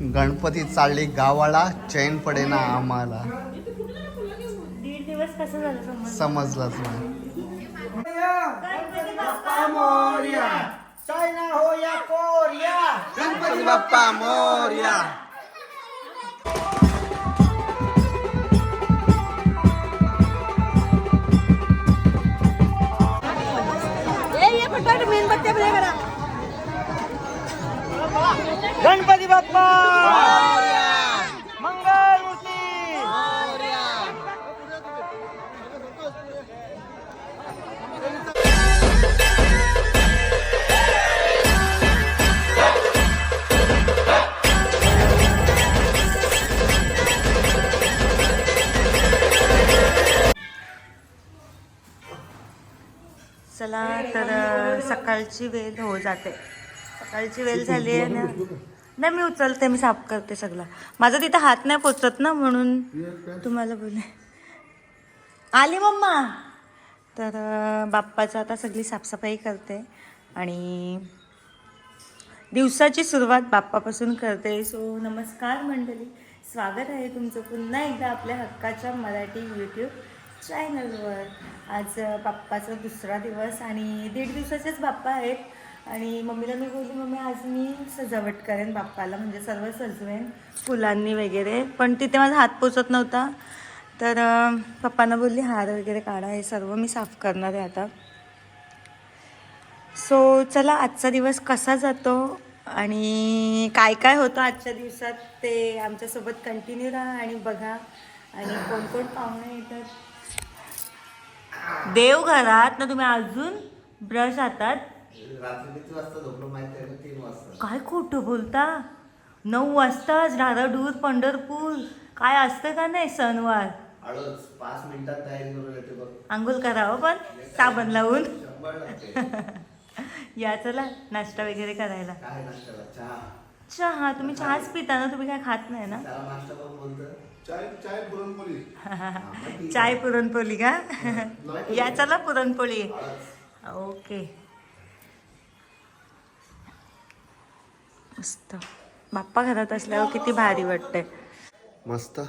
गणपती चालली गावाला चैन पडे ना आम्हाला. दीड दिवस कसं झालं समज समजलंच नाही. चायना हो या कोरिया. गणपती बाप्पा मोर्या. गणपती बाप्पा! मंगळमूर्ती चला तर सकाळची वेळ हो जाते. सकाळची वेळ झाली आहे ना. नाही मी उचलते मी साफ करते सगळं. माझा तिथं हात नाही पोचत ना म्हणून तुम्हाला बोले आली मम्मा. तर बाप्पाचं आता सगळी साफसफाई करते आणि दिवसाची सुरुवात बाप्पापासून करते. सो नमस्कार मंडळी. स्वागत आहे तुमचं पुन्हा एकदा आपल्या हक्काच्या मराठी यूट्यूब चॅनलवर आज बाप्पाचा दुसरा दिवस आणि दीड दिवसाचेच बाप्पा आहेत. आणि मम्मीला मी बोलली मम्मी आज मी सजावट करेन बाप्पाला म्हणजे सर्व सजवेन फुलांनी वगैरे. पण तिथे माझा हात पोचत नव्हता. तर पप्पांना बोलली हार वगैरे काढा हे सर्व मी साफ करणार आहे आता. सो चला आजचा दिवस कसा जातो आणि काय काय होतं आजच्या दिवसात ते आमच्यासोबत कंटिन्यू राहा आणि बघा आणि कोण कोण पाहुणे येतात. देवघरात ना तुम्ही अजून ब्रश हातात रात्री किती वाजता झोपलो माहिती आहे तीन वाजता. काय खोटं बोलता? नऊ वाजताच राधाडूर पंढरपूर. काय असतं का नाही सणवार? हळूच पाच मिनिटात तयारी करून येते बघ. आंघोळ करावं पण साबण लावून. शंभर. या चला नाश्ता वगैरे करायला. काय नाश्त्याला चहा. चहा तुम्ही चहाच पिता ना तुम्ही काय खात नाही ना? त्याला नाश्ता करून बोलतं. चाय चाय पुरणपोळी. चाय पुरणपोळी का? या चला पुरणपोळी. ओके. मस्त. बाप्पा घरात असल्यावर किती भारी वाटतंय. मस्त.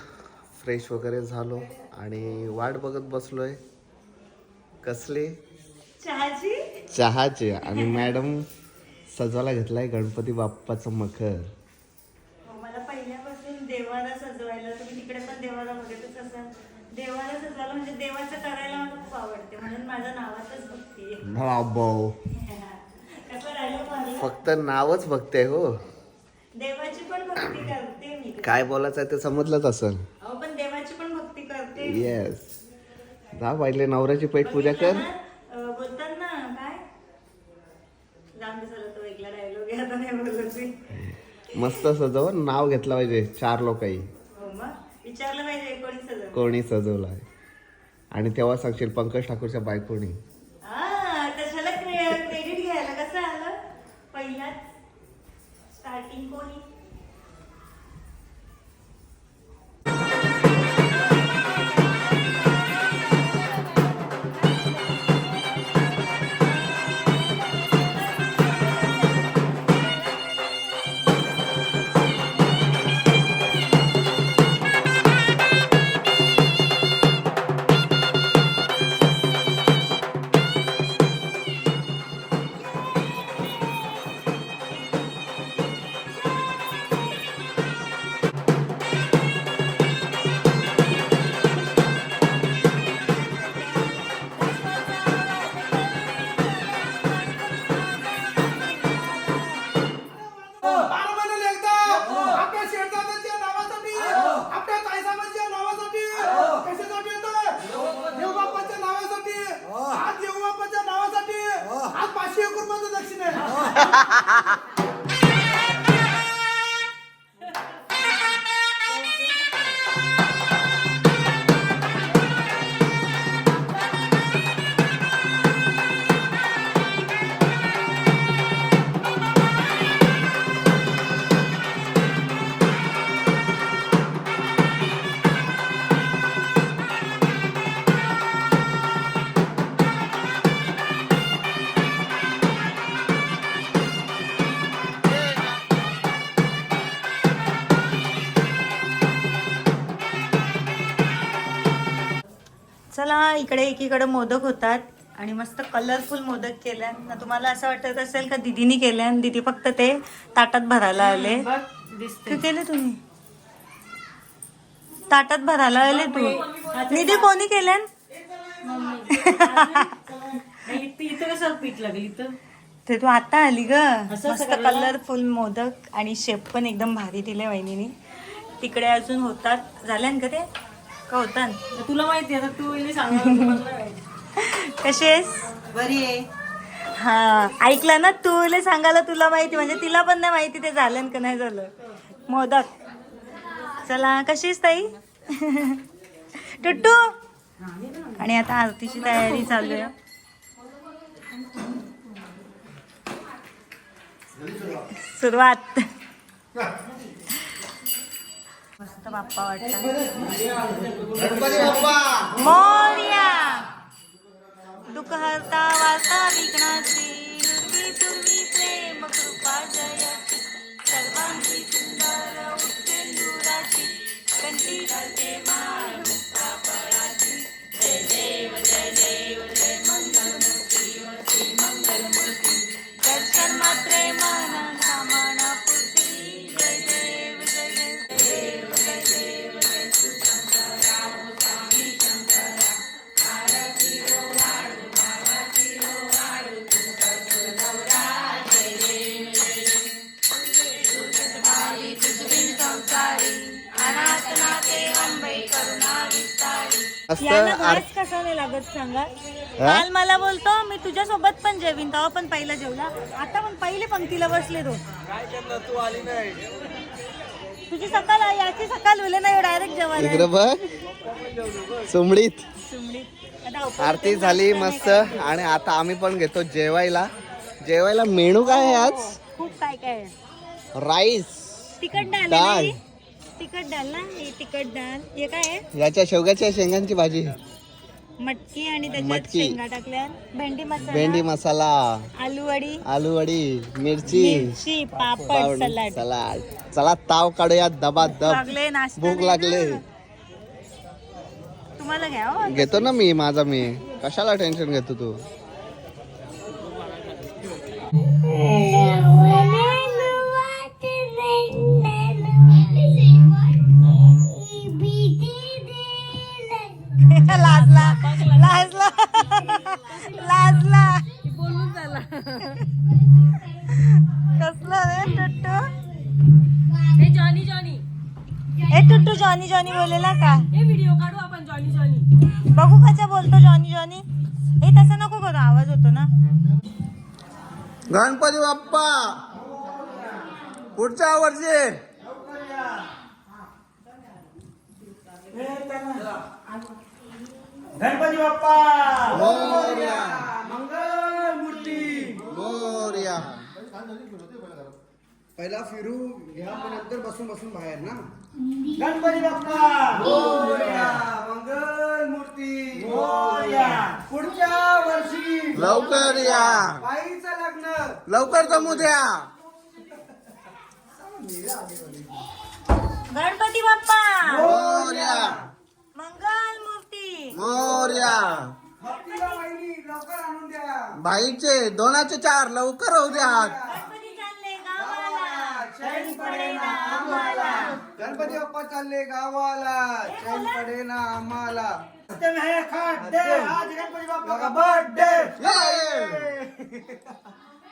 फ्रेश वगैरे झालो. आणि वाट बघत बसलोय. कसली? चहाची? चहाचे. आणि मॅडम सजवायला घेतलाय गणपती बाप्पाचं मखर. हो, मला पहिल्यापासून देवाला सजवायला तुम्ही तिकडे पण देवाला बघतच असाल देवाला सजवायला म्हणजे देवाचं करायला मला खूप आवडते. म्हणून माझ्या नावातच भक्ती आहे भाऊ कसं राहिलं भारी? फक्त नावच बघते हो. देवाची पण भक्ती करते मी. काय बोलायचं आहे ते समजलंच असेल. अहो पण देवाची पण भक्ती करते. येस जा पहिले नवऱ्याची पेट पूजा कर. अं, बोलतात ना काय? जाऊन दे झालं तो वेगळा डायलॉग आहे आता नाही बोलत मी. मस्त सजव नाव घेतलं पाहिजे चार लोकही. हो मग विचारलं पाहिजे कोणी सगळं कोणी सजवलं आहे आणि तेव्हा सांगशील पंकज ठाकूरच्या बायकोनी. इकडे एकीकडे मोदक होतात आणि मस्त कलरफुल मोदक केल्या ना तुम्हाला असं वाटत असेल का दिदीनी केल्या आणि दिदी फक्त ते ताटात भरायला आले? ते केले तुम्ही? ताटात भरायला आले तू? निधी कोणी केल्या इथं ते तू आता आली ग. मस्त कलरफुल मोदक आणि शेप पण एकदम भारी दिले वहिनीने. तिकडे अजून होतात. झाल्यान का ते? का होतात तुला माहिती आता तू इथे सांगा कशी आहेस? बरी आहे. हा ऐकलं ना तुला सांगायला तुला माहिती म्हणजे तिला पण नाही माहिती ते झालं का नाही झालं. मोदक. चला कशी आहेस ताई? टुट्टू? आणि आता आरतीची तयारी चालू आहे. सुरुवात. मस्त बाप्पा वाटतात मोर्या! दुःख हरता वार्ता विघ्नाची प्रेम कृपा सर्वांची सुंदर उत्तेंदुराची कंठी घालते सांगा. काल मला बोलतो मी तुझ्या सोबत पण जेवीन तेव्हा पण पहिला जेवला. आता पण पहिले पंक्तीला बसले तो तुझी सकाळ याची सकाळ होले नाही डायरेक्ट जेवायला इकडे बघ. सुमडीत. सुमडीत. आता उपवास आरती झाली मस्त. आणि आता आम्ही पण घेतो जेवायला. जेवायला मेनू काय आहे आज? खूप काय काय आहे. राईस. तिखट डाल डाळ. ना ही? तिखट डाल ना हे तिखट डाळ हे काय आहे? याच्या शेवग्याच्या शेंगांची भाजी. मटकी आणि त्याच्यात मटकी. शेंगा टाकल्या. भेंडी मसाला. भेंडी मसाला. आलू वडी आलू वडी मिरची. मिरची पापड पावड, सलाड. सलाड. चला ताव काढूया दबा दब. लागले नाश्ता भूक नाही लागले ना. तुम्हाला घ्या हो. घेतो ना मी माझा मी. कशाला टेन्शन घेतो तू? गणपती बाप्पा. पुढच्या वर्षी. गणपती बाप्पा. मोरया. मंगल मूर्ती. मोरया. पहिला फिरू घ्या नंतर बसून बसून बाहेर ना. गणपती बाप्पा. मोरया, मंगल मूर्ती. मोरया. पुढच्या वर्षी. लवकर या. लवकर जमू द्या. गणपती बाप्पा. मोरया. मंगल मूर्ती. मोरया. भक्तीला वहिनी लवकर आणून द्या. भाईचे दोनाचे चार लवकर होऊ द्या. गणपती चालले गावाला. चैन पडेना आम्हाला. गणपती बाप्पा चालले गावाला चैन पडेना आम्हाला. खाट दे आज गणपती बाप्पा का बर्थडे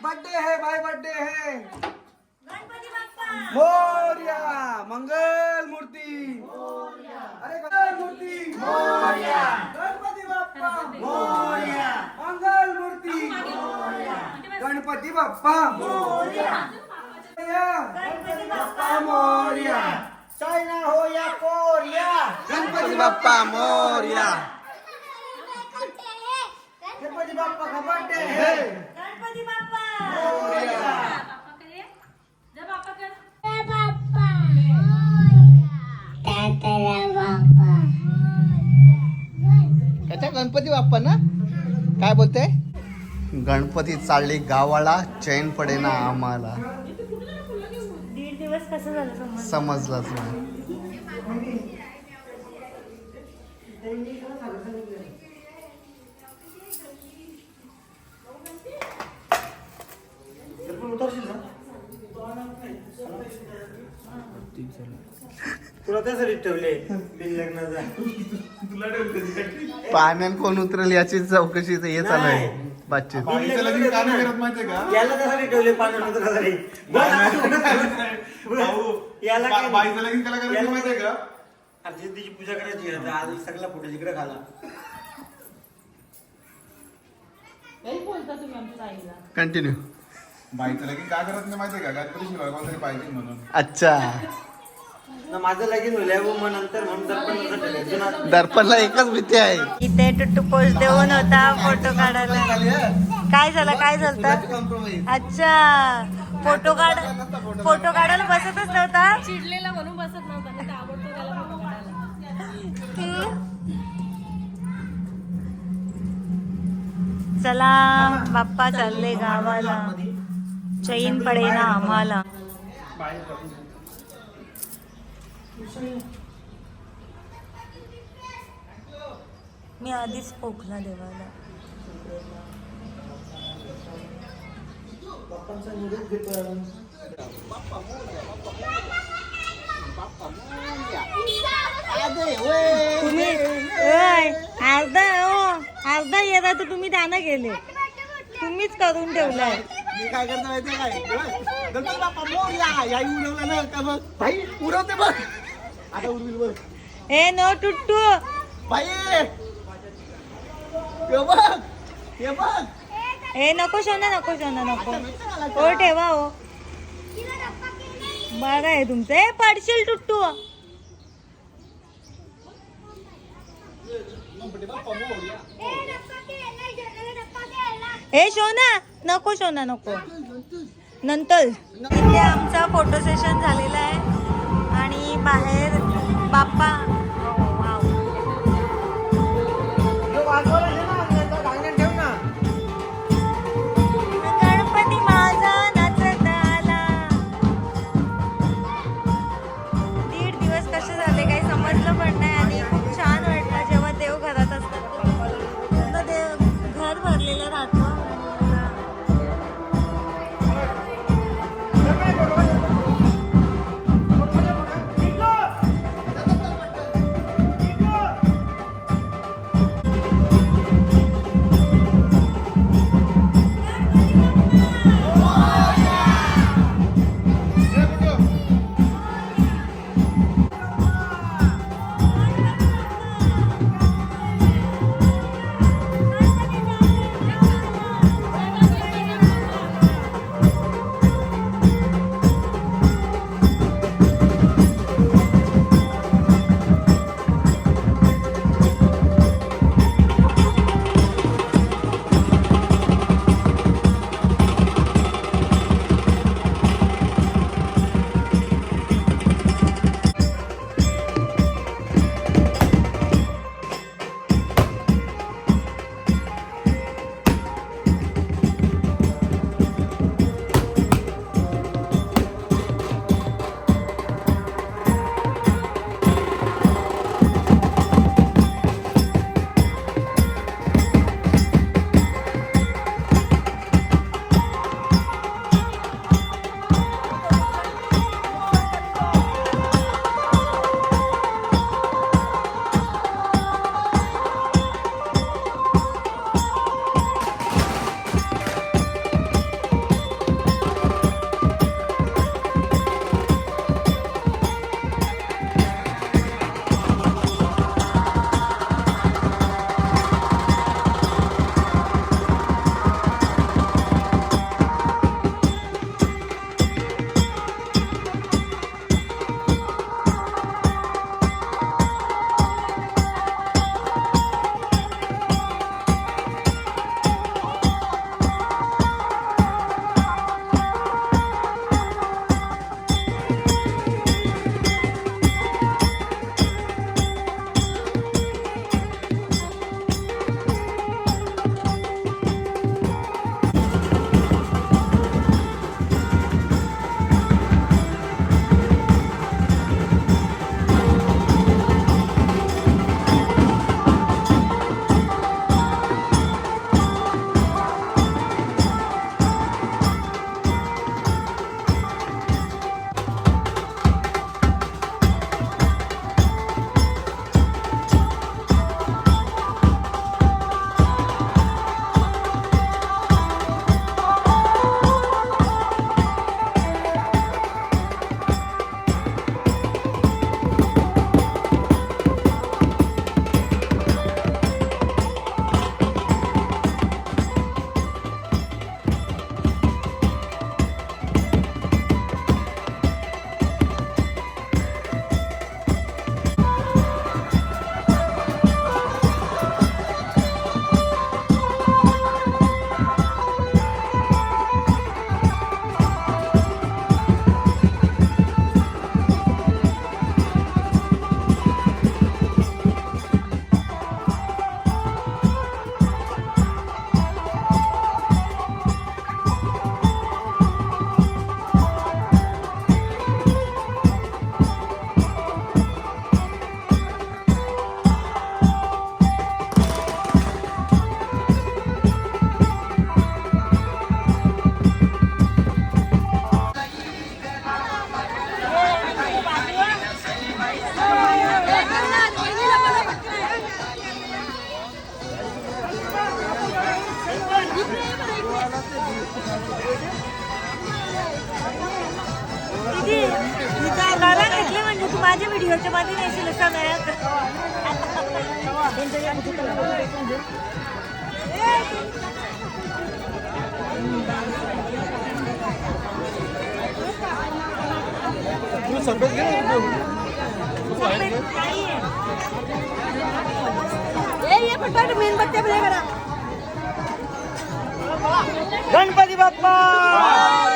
बर्थडे है भाई बर्थडे है। गणपती बाप्पा। मोर्या मंगल मूर्ती। अरे मंगल मूर्ती। मोर्या। गणपती बाप्पा। मोर्या। मंगल मूर्ती। गणपती बाप्पा। मोर्या। गणपती बाप्पा मोर्या। चायना हो या कोरिया। गणपती बाप्पा मोरया। गणपती बाप्पा का बर्थडे है। गणपती बाप्पा त्याच्या गणपती बाप्पा ना? काय बोलते गणपती चालली गावाला चैन पडे ना आम्हाला. दीड दिवस कसं झालं समज समजलंच नाही. तुला त्यासाठी ठेवले. बिन लग्नाचा पाण्यात कोण उतरेल याची चौकशी हे चालू आहे. बातचीत. लगीन करत माहितीये का? याला त्यासाठी ठेवले पाण्यात उतरासाठी भाऊ याला काय बा- बाईचं लगीन त्याला करायचं याला- माहितीये का? अरे पूजा करायची आहे. आता. आज सगळा फोटो तिकडे खाला. लई बोलता तुम्ही आमच्या आईला कंटिन्यू बाईचं लगीन का करत नाही माहितीये का? गणपती शिवाय कोणतरी पाहिजे म्हणून. अच्छा. माझं लगीन होईल मग नंतर म्हणून दर्पण नव्हतं ठेवलं. जुना- दर्पणला एकच भीती आहे. इथे टुट्टू पोच देऊन होता फोटो काढायला. काय झालं काय झालं? अच्छा फोटो काढ फोटो काढायला बसतच नव्हता? चिडलेला म्हणून बसत नव्हता नाही तर आवडतो त्याला फोटो काढायला. चला बाप्पा चालले गावाला. चैन पडे ना आम्हाला. मी आधीच पोखला देवाला. तुम्ही अर्धा हो अर्धा येता तर तुम्ही दाना गेले तुम्हीच करून ठेवलाय. मी काय करतो माहितीये काय? गणपती बाप्पा मोरया. याई उडवला ना का बघ? भाई उडवते बघ. आता उडवील बघ हे नो टुट्टू. भाई हे बघ हे बघ. हे नको शोना नको शोना नको. हो ठेवा हो बघा आहे तुमचं. हे पडशील टुट्टू. हे शोना नको शोना नको. नंतर इथे आमचा फोटो सेशन झालेला आहे. बाहेर बाप्पा. गणपती माझा नाचत आला दीड दिवस कसे झाले काही समजलं पण नाही आणि खूप छान वाटलं जेव्हा देव घरात असतात. पूर्ण देव घर भरलेलं राहतं. सफेद घे मेणबत्त्या गणपती बाप्पा!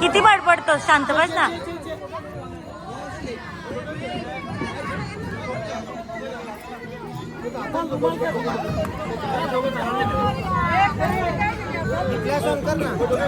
किती बडबडतो? शांत बस ना. ना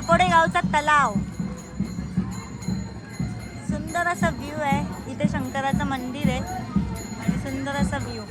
दापोडे गावचा तलाव. सुंदर असा व्ह्यू आहे. इथे शंकराचं मंदिर आहे. आणि सुंदर असा व्ह्यू